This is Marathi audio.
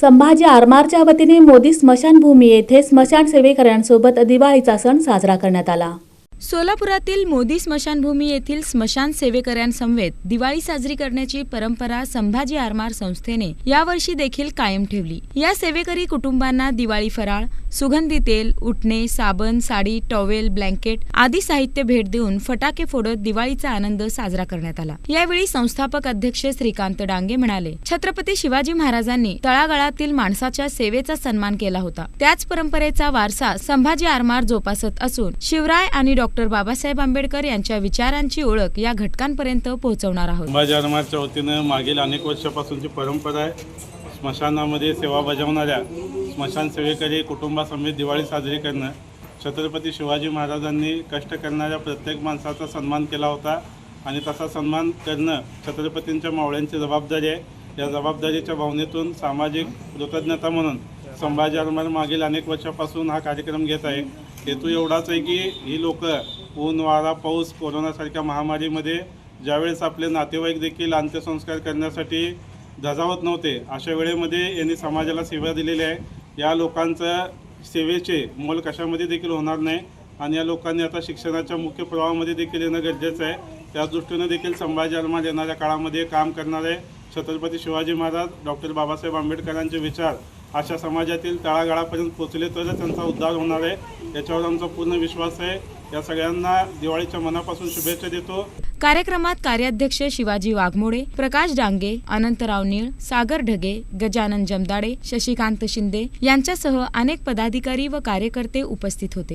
संभाजी आरमारच्या वतीने मोदी स्मशानभूमी येथे स्मशान सेवेकऱ्यांसोबत दिवाळीचा सण साजरा करण्यात आला. सोलापुरातील मोदी स्मशानभूमी येथील स्मशान सेवेकऱ्यांसमवेत दिवाळी साजरी करण्याची परंपरा संभाजी आरमार संस्थेने यावर्षी देखील कायम ठेवली. या सेवेकरी कुटुंबांना दिवाळी फराळ सुगंधी तेल उठणे साबण साडी टॉवेल ब्लँकेट आदी साहित्य भेट देऊन फटाके फोडत दिवाळीचा आनंद साजरा करण्यात आला. यावेळी संस्थापक अध्यक्ष श्रीकांत डांगे म्हणाले छत्रपती शिवाजी महाराजांनी तळागाळातील माणसाच्या सेवेचा सन्मान केला होता. त्याच परंपरेचा वारसा संभाजी आरमार जोपासत असून शिवराय आणि डॉ. डॉक्टर बाबासाहेब आंबेडकर यांच्या विचारांची ओळख या घटकांपर्यंत पोहोचवणार आहोत. संभाजी वतीनं मागील अनेक वर्षापासूनची परंपरा आहे. स्मशानामध्ये सेवा बजावणाऱ्या स्मशान सेवेकरी कुटुंबासमेत दिवाळी साजरी करणं छत्रपती शिवाजी महाराजांनी कष्ट करणाऱ्या प्रत्येक माणसाचा सन्मान केला होता. आणि तसा सन्मान करणं छत्रपतींच्या मावळ्यांची जबाबदारी आहे. या जबाबदारीच्या भावनेतून सामाजिक कृतज्ञता म्हणून संभाजी आरमार मागील अनेक वर्षापासून हा कार्यक्रम घेत आहे. हेतू एवढाच आहे की ही लोक ऊन वारा पाऊस कोरोनासारख्या महामारीमध्ये ज्यावेळेस आपले नातेवाईक देखील अंत्यसंस्कार करण्यासाठी धजावत नव्हते अशा वेळेमध्ये यांनी समाजाला सेवा दिलेली आहे. या लोकांचं सेवेचे मोल कशामध्ये देखील होणार नाही आणि या लोकांनी आता शिक्षणाच्या मुख्य प्रवाहामध्ये देखील येणं गरजेचं आहे. त्या दृष्टीनं देखील संभाजी आरमार येणाऱ्या काळामध्ये काम करणारे छत्रपती शिवाजी महाराज डॉक्टर बाबासाहेब आंबेडकरांचे विचार अशा समाजातील तळागाळापर्यंत पोचले तरच त्यांचा उद्धार होणार आहे. याच्यावर आमचा पूर्ण विश्वास आहे. या सगळ्यांना दिवाळीच्या मनापासून शुभेच्छा देतो. कार्यक्रमात कार्याध्यक्ष शिवाजी वाघमोडे प्रकाश डांगे अनंतराव निळ सागर ढगे गजानन जमदाडे शशिकांत शिंदे यांच्यासह अनेक पदाधिकारी व कार्यकर्ते उपस्थित होते.